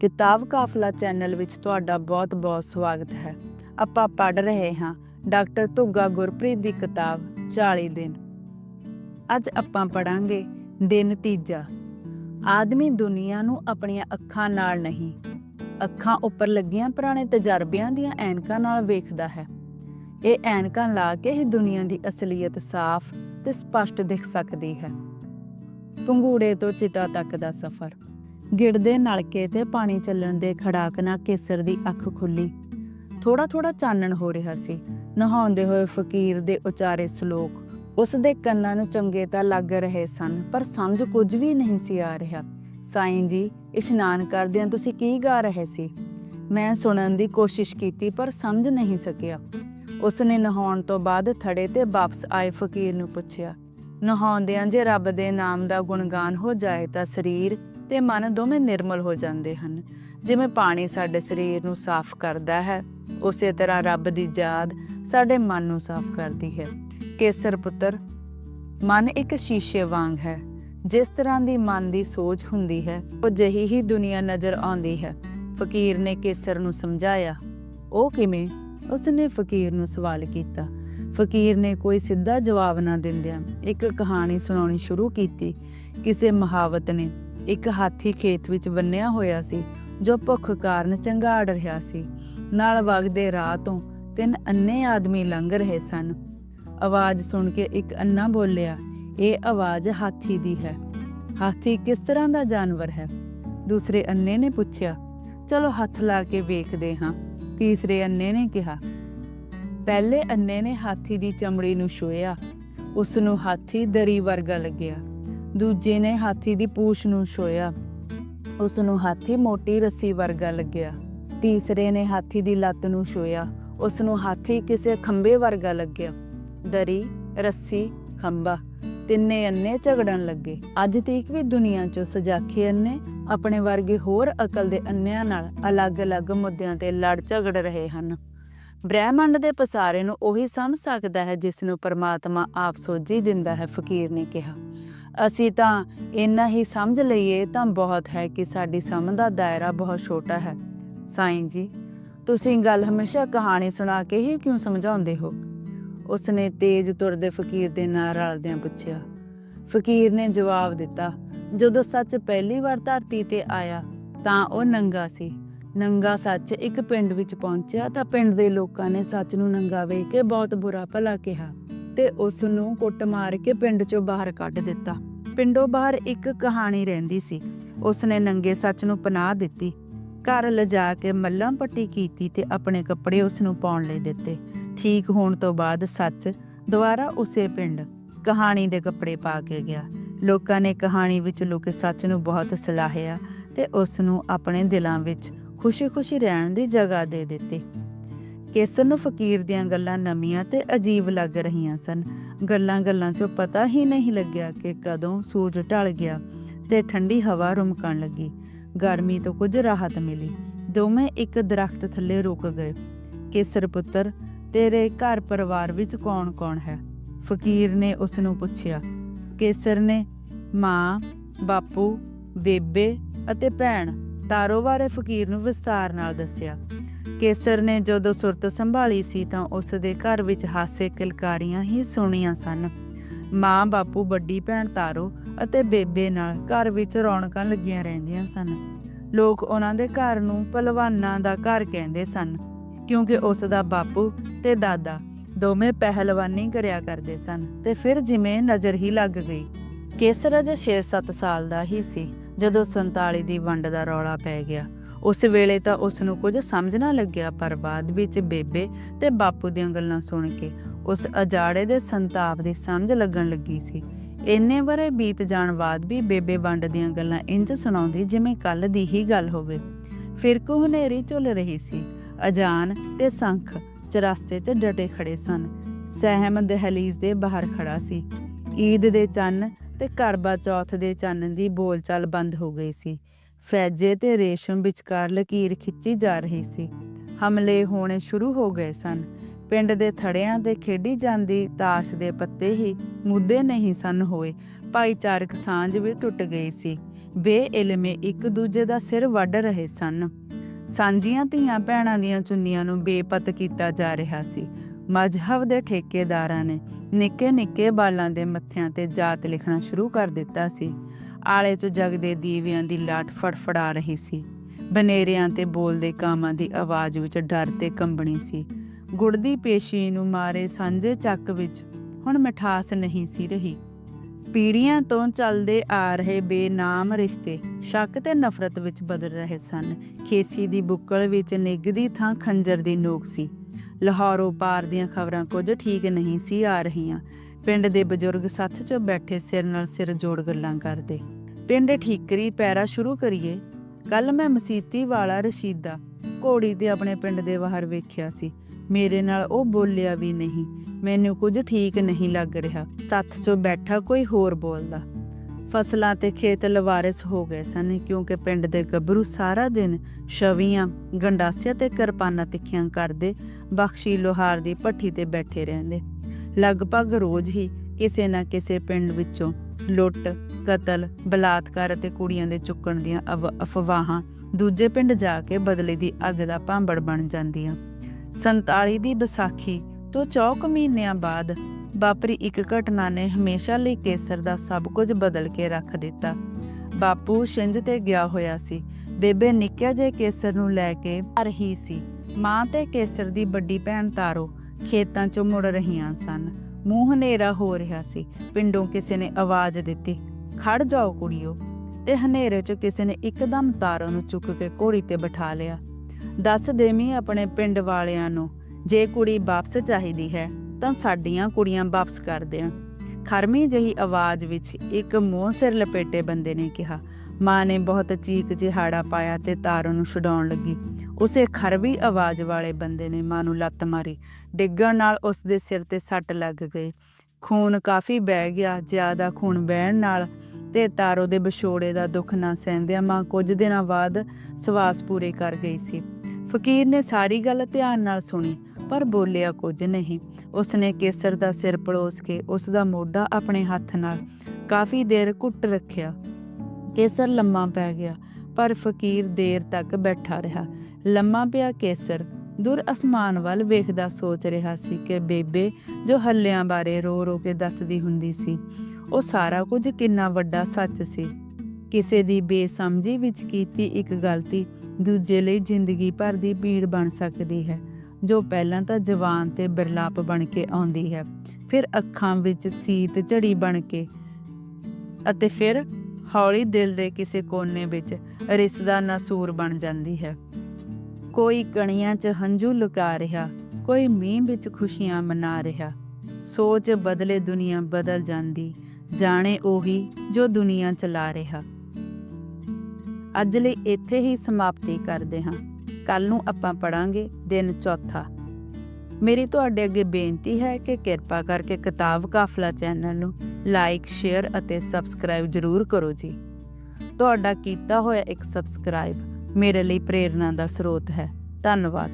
ਕਿਤਾਬ ਕਾਫਲਾ ਚੈਨਲ ਵਿੱਚ ਤੁਹਾਡਾ ਬਹੁਤ-ਬਹੁਤ ਸਵਾਗਤ ਹੈ। ਆਪਾਂ ਪੜ ਰਹੇ ਹਾਂ ਡਾਕਟਰ ਧੁੱਗਾ ਗੁਰਪ੍ਰੀਤ ਦੀ ਕਿਤਾਬ 40 ਦਿਨ। ਅੱਜ ਆਪਾਂ ਪੜਾਂਗੇ ਦਿਨ ਤੀਜਾ ਆਦਮੀ ਦੁਨੀਆ ਨੂੰ ਆਪਣੀਆਂ ਅੱਖਾਂ ਨਾਲ ਨਹੀਂ, ਅੱਖਾਂ ਉੱਪਰ ਲੱਗੀਆਂ ਪੁਰਾਣੇ ਤਜਰਬਿਆਂ ਦੀਆਂ ਐਨਕਾਂ ਨਾਲ ਵੇਖਦਾ ਹੈ। ਇਹ ਐਨਕਾਂ ਲਾ ਕੇ ਹੀ ਦੁਨੀਆ ਦੀ ਅਸਲੀਅਤ ਸਾਫ਼ ਤੇ ਸਪਸ਼ਟ ਦਿਖ ਸਕਦੀ ਹੈ। ਪੰਗੂੜੇ ਤੋਂ ਚਿਤਾ ਤੱਕ ਦਾ ਸਫ਼ਰ। ਗਿੜਦੇ ਨਲਕੇ ਤੇ ਪਾਣੀ ਚੱਲਣ ਦੇ ਖੜਾਕ ਨਾਲ ਕੇਸਰ ਦੀ ਅੱਖ ਖੁੱਲੀ। ਥੋੜਾ ਥੋੜਾ ਚਾਨਣ ਹੋ ਰਿਹਾ ਸੀ। ਨਹਾਉਂਦੇ ਹੋਏ ਫਕੀਰ ਦੇ ਉਚਾਰੇ ਸ਼ਲੋਕ, ਉਸ ਦੇ ਕੰਨਾਂ ਨੂੰ ਚੰਗੇ ਤਾਂ ਲੱਗ ਰਹੇ ਸਨ, ਪਰ ਸਮਝ ਕੁਝ ਵੀ ਨਹੀਂ ਸੀ ਆ ਰਿਹਾ। ਸਾਈਂ ਜੀ, ਇਸ਼ਨਾਨ ਕਰਦਿਆਂ ਤੁਸੀਂ ਕੀ ਗਾ ਰਹੇ ਸੀ? ਮੈਂ ਸੁਣਨ ਦੀ ਕੋਸ਼ਿਸ਼ ਕੀਤੀ, ਪਰ ਸਮਝ ਨਹੀਂ ਸਕਿਆ। ਉਸ ਨੇ ਨਹਾਉਣ ਤੋਂ ਬਾਅਦ ਥੜੇ ਤੇ ਵਾਪਸ ਆਏ ਫਕੀਰ ਨੂੰ ਪੁੱਛਿਆ, ਨਹਾਉਂਦਿਆਂ ਜੇ ਰੱਬ ਦੇ ਨਾਮ ਦਾ ਗੁਣਗਾਨ ਹੋ ਜਾਏ ਤਾਂ ਸਰੀਰ ਤੇ ਮਨ ਦੋਵੇਂ ਨਿਰਮਲ ਹੋ ਜਾਂਦੇ ਹਨ। ਜਿਵੇਂ ਪਾਣੀ ਸਾਡੇ ਸਰੀਰ ਨੂੰ ਸਾਫ਼ ਕਰਦਾ ਹੈ, ਉਸੇ ਤਰ੍ਹਾਂ ਰੱਬ ਦੀ ਯਾਦ ਸਾਡੇ ਮਨ ਨੂੰ ਸਾਫ਼ ਕਰਦੀ ਹੈ। ਕੇਸਰ ਪੁੱਤਰ, ਮਨ ਇੱਕ ਸ਼ੀਸ਼ੇ ਵਾਂਗ ਹੈ। ਜਿਸ ਤਰ੍ਹਾਂ ਦੀ ਮਨ ਦੀ ਸੋਚ ਹੁੰਦੀ ਹੈ, ਉਹ ਜਹੀ ਹੀ ਦੁਨੀਆ ਨਜ਼ਰ ਆਉਂਦੀ ਹੈ। ਫਕੀਰ ਨੇ ਕੇਸਰ ਨੂੰ ਸਮਝਾਇਆ, ਉਹ ਕਿਵੇਂ? ਉਸਨੇ ਫਕੀਰ ਨੂੰ ਸਵਾਲ ਕੀਤਾ। ਫਕੀਰ ਨੇ ਕੋਈ ਸਿੱਧਾ ਜਵਾਬ ਨਾ ਦਿੰਦਿਆਂ ਇੱਕ ਕਹਾਣੀ ਸੁਣਾਉਣੀ ਸ਼ੁਰੂ ਕੀਤੀ। ਕਿਸੇ ਮਹਾਵਤ ਨੇ ਇੱਕ ਹਾਥੀ ਖੇਤ ਵਿੱਚ ਬੰਨਿਆ ਹੋਇਆ ਸੀ, ਜੋ ਭੁੱਖ ਕਾਰਨ ਚੰਗਾੜ ਰਿਹਾ ਸੀ। ਨਾਲ ਵਗਦੇ ਰਾਹ ਤੋਂ ਤਿੰਨ ਅੰਨੇ ਆਦਮੀ ਲੰਘ ਰਹੇ ਸਨ। ਆਵਾਜ਼ ਸੁਣ ਕੇ ਇੱਕ ਅੰਨਾ ਬੋਲਿਆ, ਇਹ ਆਵਾਜ਼ ਹਾਥੀ ਦੀ ਹੈ। ਹਾਥੀ ਕਿਸ ਤਰ੍ਹਾਂ ਦਾ ਜਾਨਵਰ ਹੈ? ਦੂਸਰੇ ਅੰਨੇ ਨੇ ਪੁੱਛਿਆ, ਚਲੋ ਹੱਥ ਲਾ ਕੇ ਵੇਖਦੇ ਹਾਂ। ਤੀਸਰੇ ਅੰਨੇ ਨੇ ਕਿਹਾ, ਪਹਿਲੇ ਅੰਨੇ ਨੇ ਹਾਥੀ ਦੀ ਚਮੜੀ ਨੂੰ ਛੋਇਆ ਉਸ ਨੂੰ ਹਾਥੀ ਦਰੀ ਵਰਗਾ ਲੱਗਿਆ। ਦੂਜੇ ਨੇ ਹਾਥੀ ਦੀ ਪੂਛ ਨੂੰ ਛੋਇਆ ਉਸ ਨੂੰ ਹਾਥੀ ਮੋਟੀ ਰੱਸੀ ਵਰਗਾ ਲੱਗਿਆ। ਤੀਸਰੇ ਨੇ ਹਾਥੀ ਦੀ ਲੱਤ ਨੂੰ ਛੋਇਆ ਉਸ ਨੂੰ ਹਾਥੀ ਕਿਸੇ ਖੰਬੇ ਵਰਗਾ ਲੱਗਿਆ। ਦਰੀ, ਰੱਸੀ ਖੰਬਾ ਤਿੰਨੇ ਅੰਨੇ ਝਗੜਨ ਲੱਗੇ। ਅੱਜ ਤੀਕ ਵੀ ਦੁਨੀਆ 'ਚੋਂ ਸਜਾਖੀ ਅੰਨੇ ਆਪਣੇ ਵਰਗੇ ਹੋਰ ਅਕਲ ਦੇ ਅੰਨਿਆਂ ਨਾਲ ਅਲੱਗ-ਅਲੱਗ ਮੁੱਦਿਆਂ ਤੇ ਲੜ ਝਗੜ ਰਹੇ ਹਨ। ਬ੍ਰਹਿਮੰਡ ਦੇ ਪਸਾਰੇ ਨੂੰ ਉਹੀ ਸਮਝ ਸਕਦਾ ਹੈ ਜਿਸ ਨੂੰ ਪਰਮਾਤਮਾ ਆਪ ਸੋਝੀ ਦਿੰਦਾ ਹੈ, ਫਕੀਰ ਨੇ ਕਿਹਾ। ਅਸੀਂ ਤਾਂ ਇੰਨਾ ਹੀ ਸਮਝ ਲਈਏ, ਤਾਂ ਬਹੁਤ ਹੈ ਕਿ ਸਾਡੀ ਸਮਝ ਦਾ ਦਾਇਰਾ ਬਹੁਤ ਛੋਟਾ ਹੈ। ਸਾਈਂ ਜੀ, ਤੁਸੀਂ ਗੱਲ ਹਮੇਸ਼ਾ ਕਹਾਣੀ ਸੁਣਾ ਕੇ ਹੀ ਕਿਉਂ ਸਮਝਾਉਂਦੇ ਹੋ? ਉਸਨੇ ਤੇਜ਼ ਤੁਰਦੇ ਫਕੀਰ ਦੇ ਨਾਲ ਰਲਦਿਆਂ ਪੁੱਛਿਆ। ਫਕੀਰ ਨੇ ਜਵਾਬ ਦਿੱਤਾ, ਜਦੋਂ ਸੱਚ ਪਹਿਲੀ ਵਾਰ ਧਰਤੀ ਤੇ ਆਇਆ, ਤਾਂ ਉਹ ਨੰਗਾ ਸੀ। ਨੰਗਾ ਸੱਚ ਇੱਕ ਪਿੰਡ ਵਿੱਚ ਪਹੁੰਚਿਆ, ਤਾਂ ਪਿੰਡ ਦੇ ਲੋਕਾਂ ਨੇ ਸੱਚ ਨੂੰ ਨੰਗਾ ਵੇਖ ਕੇ ਬਹੁਤ ਬੁਰਾ ਭਲਾ ਕਿਹਾ। ਤੇ ਉਸ ਨੂੰ ਕੁੱਟ ਮਾਰ ਕੇ ਪਿੰਡ ਚੋਂ ਬਾਹਰ ਕੱਢ ਦਿੱਤਾ। ਪਿੰਡੋਂ ਬਾਹਰ ਇੱਕ ਕਹਾਣੀ ਰਹਿੰਦੀ ਸੀ। ਉਸ ਨੇ ਨੰਗੇ ਸੱਚ ਨੂੰ ਪਨਾਹ ਦਿੱਤੀ। ਘਰ ਲਿਜਾ ਕੇ ਮੱਲਾਂ ਪੱਟੀ ਕੀਤੀ ਤੇ ਆਪਣੇ ਕੱਪੜੇ ਉਸ ਨੂੰ ਪਾਉਣ ਲਈ ਦਿੱਤੇ। ਠੀਕ ਹੋਣ ਤੋਂ ਬਾਅਦ ਸੱਚ ਦੁਬਾਰਾ ਉਸੇ ਪਿੰਡ ਕਹਾਣੀ ਦੇ ਕੱਪੜੇ ਪਾ ਕੇ ਗਿਆ। ਲੋਕਾਂ ਨੇ ਕਹਾਣੀ ਵਿੱਚ ਲੁਕੇ ਸੱਚ ਨੂੰ ਬਹੁਤ ਸਲਾਹਿਆ ਤੇ ਉਸ ਨੂੰ ਆਪਣੇ ਦਿਲਾਂ ਵਿੱਚ ਖੁਸ਼ੀ-ਖੁਸ਼ੀ ਰਹਿਣ ਦੀ ਜਗ੍ਹਾ ਦੇ ਦਿੱਤੀ। ਕੇਸਰ ਨੂੰ ਫਕੀਰ ਦੀਆਂ ਗੱਲਾਂ ਨਵੀਆਂ ਤੇ ਅਜੀਬ ਲੱਗ ਰਹੀਆਂ ਸਨ। ਗੱਲਾਂ-ਗੱਲਾਂ 'ਚੋਂ ਪਤਾ ਹੀ ਨਹੀਂ ਲੱਗਿਆ ਕਿ ਕਦੋਂ ਸੂਰਜ ਢਲ ਗਿਆ ਤੇ ਠੰਡੀ ਹਵਾ ਰੁਮਕਣ ਲੱਗੀ। ਗਰਮੀ ਤੋਂ ਕੁਝ ਰਾਹਤ ਮਿਲੀ। ਦੋਵੇਂ ਇੱਕ ਦਰਖਤ ਥੱਲੇ ਰੁਕ ਗਏ। ਕੇਸਰ ਪੁੱਤਰ, ਤੇਰੇ ਘਰ ਪਰਿਵਾਰ ਵਿੱਚ ਕੌਣ-ਕੌਣ ਹੈ? ਫਕੀਰ ਨੇ ਉਸ ਨੂੰ ਪੁੱਛਿਆ। ਕੇਸਰ ਨੇ, ਮਾਂ, ਬਾਪੂ, ਬੇਬੇ ਅਤੇ ਭੈਣ, ਤਾਰੋ ਬਾਰੇ ਫਕੀਰ ਨੂੰ ਵਿਸਤਾਰ ਨਾਲ ਦੱਸਿਆ। ਕੇਸਰ ਨੇ ਜਦੋਂ ਸੁਰਤ ਸੰਭਾਲੀ ਸੀ ਤਾਂ ਉਸ ਦੇ ਘਰ ਵਿੱਚ ਹਾਸੇ ਕਿਲਕਾਰੀਆਂ ਹੀ ਸੁਣੀਆਂ ਸਨ। ਮਾਂ ਬਾਪੂ, ਵੱਡੀ ਭੈਣ ਤਾਰੋ ਅਤੇ ਬੇਬੇ ਨਾਲ ਘਰ ਵਿੱਚ ਰੌਣਕਾਂ ਲੱਗੀਆਂ ਰਹਿੰਦੀਆਂ ਸਨ। ਲੋਕ ਉਹਨਾਂ ਦੇ ਘਰ ਨੂੰ ਪਹਿਲਵਾਨਾਂ ਦਾ ਘਰ ਕਹਿੰਦੇ ਸਨ, ਕਿਉਂਕਿ ਉਸ ਦਾ ਬਾਪੂ ਤੇ ਦਾਦਾ ਦੋਵੇਂ ਪਹਿਲਵਾਨੀ ਕਰਿਆ ਕਰਦੇ ਸਨ ਤੇ ਫਿਰ ਜਿਵੇਂ ਨਜ਼ਰ ਹੀ ਲੱਗ ਗਈ। ਕੇਸਰ ਅਜੇ 6-7 ਸਾਲ ਦਾ ਹੀ ਸੀ, ਜਦੋਂ 47 ਦੀ ਵੰਡ ਦਾ ਰੌਲਾ ਪੈ ਗਿਆ। ਉਸ ਵੇਲੇ ਤਾਂ ਉਸ ਨੂੰ ਕੁਝ ਸਮਝ ਨਾ ਲੱਗਿਆ, ਪਰ ਬਾਅਦ ਵਿੱਚ ਬੇਬੇ ਤੇ ਬਾਪੂ ਦੀਆਂ ਗੱਲਾਂ ਸੁਣ ਕੇ ਉਸ ਅਜਾੜੇ ਦੇ ਸੰਤਾਪ ਦੀ ਸਮਝ ਲੱਗਣ ਲੱਗੀ ਸੀ। ਇੰਨੇ ਬਾਰੇ ਬੀਤ ਜਾਣ ਬਾਅਦ ਵੀ ਬੇਬੇ ਵੰਡ ਦੀਆਂ ਗੱਲਾਂ ਇੰਜ ਸੁਣਾਉਂਦੀ ਜਿਵੇਂ ਕੱਲ ਦੀ ਹੀ ਗੱਲ ਹੋਵੇ। ਫਿਰ ਕੋ ਹਨੇਰੀ ਝੁੱਲ ਰਹੀ ਸੀ। ਅਜਾਨ ਤੇ ਸੰਖ ਚਰਸਤੇ 'ਚ ਡਟੇ ਖੜੇ ਸਨ। ਸਹਿਮ ਦਹਲੀਜ਼ ਦੇ ਬਾਹਰ ਖੜਾ ਸੀ। ਈਦ ਦੇ ਚੰਨ ਤੇ ਕਰਬਾ ਚੌਥ ਦੇ ਚੰਨ ਦੀ ਬੋਲਚਾਲ ਬੰਦ ਹੋ ਗਈ ਸੀ। ਫੈਜੇ ਤੇ ਰੇਸ਼ਮ ਵਿਚਕਾਰ ਲਕੀਰ ਖਿੱਚੀ ਜਾ ਰਹੀ ਸੀ। ਹਮਲੇ ਹੋਣੇ ਸ਼ੁਰੂ ਹੋ ਗਏ ਸਨ। ਪਿੰਡ ਦੇ ਥੜਿਆਂ ਤੇ ਖੇਡੀ ਜਾਂਦੀ ਤਾਸ਼ ਦੇ ਪੱਤੇ ਹੀ ਮੁੱਦੇ ਨਹੀਂ ਸਨ ਹੋਏ। ਭਾਈਚਾਰਕ ਸਾਂਝ ਵੀ ਟੁੱਟ ਗਈ ਸੀ। ਬੇਇਲਮੇ ਇੱਕ ਦੂਜੇ ਦਾ ਸਿਰ ਵੱਢ ਰਹੇ ਸਨ। ਸਾਂਝੀਆਂ ਧੀਆਂ ਭੈਣਾਂ ਦੀਆਂ ਚੁੰਨੀਆਂ ਨੂੰ ਬੇਪਤ ਕੀਤਾ ਜਾ ਰਿਹਾ ਸੀ। ਮਜ਼ਹਬ ਦੇ ਠੇਕੇਦਾਰਾਂ ਨੇ ਨਿੱਕੇ ਨਿੱਕੇ ਬਾਲਾਂ ਦੇ ਮੱਥਿਆਂ ਤੇ ਜਾਤ ਲਿਖਣਾ ਸ਼ੁਰੂ ਕਰ ਦਿੱਤਾ ਸੀ। ਆਲੇ 'ਚ ਜਗਦੇ ਦੀਵਿਆਂ ਦੀ ਲਾਟ ਫੜਫੜਾ ਰਹੀ ਸੀ। ਬਨੇਰਿਆਂ ਤੇ ਬੋਲਦੇ ਕਾਮਾਂ ਦੀ ਆਵਾਜ਼ ਵਿੱਚ ਡਰ ਤੇ ਕੰਬਣੀ ਸੀ। ਗੁੜਦੀ ਪੇਸ਼ੀ ਨੂੰ ਮਾਰੇ ਸਾਂਝੇ ਚੱਕ ਵਿੱਚ ਹੁਣ ਮਿਠਾਸ ਨਹੀਂ ਸੀ ਰਹੀ। ਪੀੜੀਆਂ ਤੋਂ ਚੱਲਦੇ ਆ ਰਹੇ ਬੇਨਾਮ ਰਿਸ਼ਤੇ ਸ਼ੱਕ ਤੇ ਨਫ਼ਰਤ ਵਿੱਚ ਬਦਲ ਰਹੇ ਸਨ। ਖੇਸੀ ਦੀ ਬੁੱਕਲ ਵਿੱਚ ਨਿੱਗਦੀ ਥਾਂ ਖੰਜਰ ਦੀ ਨੋਕ ਸੀ। ਲਾਹੌਰੋਂ ਪਾਰ ਦੀਆਂ ਖਬਰਾਂ ਕੁਝ ਠੀਕ ਨਹੀਂ ਸੀ ਆ ਰਹੀਆਂ। ਪਿੰਡ ਦੇ ਬਜ਼ੁਰਗ ਸੱਥ 'ਚ ਬੈਠੇ ਸਿਰ ਨਾਲ ਸਿਰ ਜੋੜ ਗੱਲਾਂ ਕਰਦੇ। ਪਿੰਡ ਠੀਕਰੀ ਪੈਰਾ ਸ਼ੁਰੂ ਕਰੀਏ। ਕੱਲ ਮੈਂ ਮਸੀਤੀ ਵਾਲਾ ਰਸ਼ੀਦਾ ਘੋੜੀ ਤੇ ਆਪਣੇ ਪਿੰਡ ਦੇ ਬਾਹਰ ਵੇਖਿਆ ਸੀ। ਮੇਰੇ ਨਾਲ ਉਹ ਬੋਲਿਆ ਵੀ ਨਹੀਂ। ਮੈਨੂੰ ਕੁਝ ਠੀਕ ਨਹੀਂ ਲੱਗ ਰਿਹਾ। ਤੱਥ 'ਚੋਂ ਬੈਠਾ ਕੋਈ ਹੋਰ ਬੋਲਦਾ। ਫਸਲਾਂ ਤੇ ਖੇਤ ਲਵਾਰਿਸ ਹੋ ਗਏ ਸਨ ਕਿਉਂਕਿ ਪਿੰਡ ਦੇ ਗੱਭਰੂ ਸਾਰਾ ਦਿਨ ਛਵੀਆਂ, ਗੰਡਾਸਿਆਂ ਤੇ ਕਿਰਪਾਨਾਂ ਤਿੱਖੀਆਂ ਕਰਦੇ ਬਖਸ਼ੀ ਲੋਹਾਰ ਦੀ ਭੱਠੀ ਤੇ ਬੈਠੇ ਰਹਿੰਦੇ। ਲਗਭਗ ਰੋਜ਼ ਹੀ ਕਿਸੇ ਨਾ ਕਿਸੇ ਪਿੰਡ ਵਿੱਚੋਂ ਲੁੱਟ, ਕਤਲ, ਬਲਾਤਕਾਰ ਅਤੇ ਕੁੜੀਆਂ ਦੇ ਚੁੱਕਣ ਦੀਆਂ ਅਫਵਾਹਾਂ ਦੂਜੇ ਪਿੰਡ ਜਾ ਕੇ ਬਦਲੇ ਦੀ ਅੱਗ ਦਾ ਭਾਂਬੜ ਬਣ ਜਾਂਦੀਆਂ। 47 ਦੀ ਵਿਸਾਖੀ ਤੋਂ ਚੌਕ ਮਹੀਨਿਆਂ ਬਾਅਦ ਵਾਪਰੀ ਇੱਕ ਘਟਨਾ ਨੇ ਹਮੇਸ਼ਾ ਲਈ ਕੇਸਰ ਦਾ ਸਭ ਕੁਝ ਬਦਲ ਕੇ ਰੱਖ ਦਿੱਤਾ। ਬਾਪੂ ਛਿੰਝ ਤੇ ਗਿਆ ਹੋਇਆ ਸੀ। ਬੇਬੇ ਨਿੱਕਿਆ ਜੇ ਕੇਸਰ ਨੂੰ ਲੈ ਕੇ ਆ ਰਹੀ ਸੀ। ਮਾਂ ਤੇ ਕੇਸਰ ਦੀ ਵੱਡੀ ਭੈਣ ਤਾਰੋ ਖੇਤਾਂ 'ਚੋਂ ਮੁੜ ਰਹੀਆਂ ਸਨ। ਮੂੰਹ ਹਨੇਰਾ ਹੋ ਰਿਹਾ ਸੀ। ਪਿੰਡੋਂ ਕਿਸੇ ਨੇ ਆਵਾਜ਼ ਦਿੱਤੀ ਖੜ ਜਾਓ ਕੁੜੀਓ। ਤੇ ਹਨੇਰੇ 'ਚ ਕਿਸੇ ਨੇ ਇੱਕਦਮ ਤਾਰੋ ਨੂੰ ਚੁੱਕ ਕੇ ਘੋੜੀ ਤੇ ਬਿਠਾ ਲਿਆ। ਦੱਸ ਦੇਵੀਂ ਆਪਣੇ ਪਿੰਡ ਵਾਲਿਆਂ ਨੂੰ, ਜੇ ਕੁੜੀ ਵਾਪਸ ਚਾਹੀਦੀ ਹੈ, ਤਾਂ ਸਾਡੀਆਂ ਕੁੜੀਆਂ ਵਾਪਸ ਕਰ ਦੇਣ। ਖਰਮੀ ਜਹੀ ਆਵਾਜ਼ ਵਿੱਚ ਇੱਕ ਮੂੰਹ ਸਿਰ ਲਪੇਟੇ ਬੰਦੇ ਨੇ ਕਿਹਾ। ਮਾਂ ਨੇ ਬਹੁਤ ਚੀਕ ਜਿਹਾੜਾ ਪਾਇਆ ਤੇ ਤਾਰੋ ਨੂੰ ਛਡਾਉਣ ਲੱਗੀ। ਉਸੇ ਖਰਵੀ ਆਵਾਜ਼ ਵਾਲੇ ਬੰਦੇ ਨੇ ਮਾਂ ਨੂੰ ਲੱਤ ਮਾਰੀ। ਡਿੱਗਣ ਨਾਲ ਉਸ ਦੇ ਸਿਰ ਤੇ ਸੱਟ ਲੱਗ ਗਈ। ਖੂਨ ਕਾਫੀ ਬਹਿ ਗਿਆ, ਜ਼ਿਆਦਾ ਖੂਨ ਬਹਿਣ ਨਾਲ ਤੇ ਤਾਰੋ ਦੇ ਵਿਛੋੜੇ ਦਾ ਦੁੱਖ ਨਾ ਸਹਿੰਦਿਆਂ ਮਾਂ ਕੁਝ ਦਿਨਾਂ ਬਾਅਦ ਸਵਾਸ ਪੂਰੇ ਕਰ ਗਈ ਸੀ। ਫਕੀਰ ਨੇ ਸਾਰੀ ਗੱਲ ਧਿਆਨ ਨਾਲ ਸੁਣੀ, ਪਰ ਬੋਲਿਆ ਕੁਝ ਨਹੀਂ। ਉਸਨੇ ਕੇਸਰ ਦਾ ਸਿਰ ਪੜੋਸ ਕੇ ਉਸ ਦਾ ਮੋਢਾ ਆਪਣੇ ਹੱਥ ਨਾਲ ਕਾਫੀ ਦੇਰ ਘੁੱਟ ਰੱਖਿਆ। ਕੇਸਰ ਲੰਮਾ ਪੈ ਗਿਆ, ਪਰ ਫਕੀਰ ਦੇਰ ਤੱਕ ਬੈਠਾ ਰਿਹਾ। ਲੰਮਾ ਪਿਆ ਕੇਸਰ ਦੂਰ ਅਸਮਾਨ ਵੱਲ ਵੇਖਦਾ ਸੋਚ ਰਿਹਾ ਸੀ ਕਿ ਬੇਬੇ ਜੋ ਹੱਲਿਆਂ ਬਾਰੇ ਰੋ ਰੋ ਕੇ ਦੱਸਦੀ ਹੁੰਦੀ ਸੀ, ਉਹ ਸਾਰਾ ਕੁਝ ਕਿੰਨਾ ਵੱਡਾ ਸੱਚ ਸੀ। ਕਿਸੇ ਦੀ ਬੇਸਮਝੀ ਵਿੱਚ ਕੀਤੀ ਇੱਕ ਗਲਤੀ ਦੂਜੇ ਲਈ ਜ਼ਿੰਦਗੀ ਭਰ ਦੀ ਪੀੜ ਬਣ ਸਕਦੀ ਹੈ, ਜੋ ਪਹਿਲਾਂ ਤਾਂ ਜਵਾਨ ਤੇ ਬਿਰਲਾਪ ਬਣ ਕੇ ਆਉਂਦੀ ਹੈ, ਫਿਰ ਅੱਖਾਂ ਵਿੱਚ ਸੀਤ ਝੜੀ ਬਣ ਕੇ ਅਤੇ ਫਿਰ ਹੌਲੀ ਦਿਲ ਦੇ ਕਿਸੇ ਕੋਨੇ ਵਿੱਚ ਰਿਸਦਾ ਨਸੂਰ ਬਣ ਜਾਂਦੀ ਹੈ। ਕੋਈ ਕਣੀਆਂ 'ਚ ਹੰਝੂ ਲੁਕਾ ਰਿਹਾ, ਕੋਈ ਮੀਂਹ ਵਿੱਚ ਖੁਸ਼ੀਆਂ ਮਨਾ ਰਿਹਾ। ਸੋਚ ਬਦਲੇ ਦੁਨੀਆ ਬਦਲ ਜਾਂਦੀ, ਜਾਣੇ ਉਹੀ ਜੋ ਦੁਨੀਆ ਚਲਾ ਰਿਹਾ। ਅੱਜ ਲਈ ਇੱਥੇ ਹੀ ਸਮਾਪਤੀ ਕਰਦੇ ਹਾਂ। ਕੱਲ ਨੂੰ ਆਪਾਂ ਪੜਾਂਗੇ ਦਿਨ ਚੌਥਾ। ਮੇਰੀ ਤੁਹਾਡੇ ਅੱਗੇ ਬੇਨਤੀ ਹੈ ਕਿ ਕਿਰਪਾ ਕਰਕੇ ਕਿਤਾਬ ਕਾਫਲਾ ਚੈਨਲ ਨੂੰ ਲਾਈਕ, ਸ਼ੇਅਰ ਅਤੇ ਸਬਸਕ੍ਰਾਈਬ ਜ਼ਰੂਰ ਕਰੋ ਜੀ। ਤੁਹਾਡਾ ਕੀਤਾ ਹੋਇਆ ਇੱਕ ਸਬਸਕ੍ਰਾਈਬ ਮੇਰੇ ਲਈ ਪ੍ਰੇਰਣਾ ਦਾ ਸਰੋਤ ਹੈ। ਧੰਨਵਾਦ।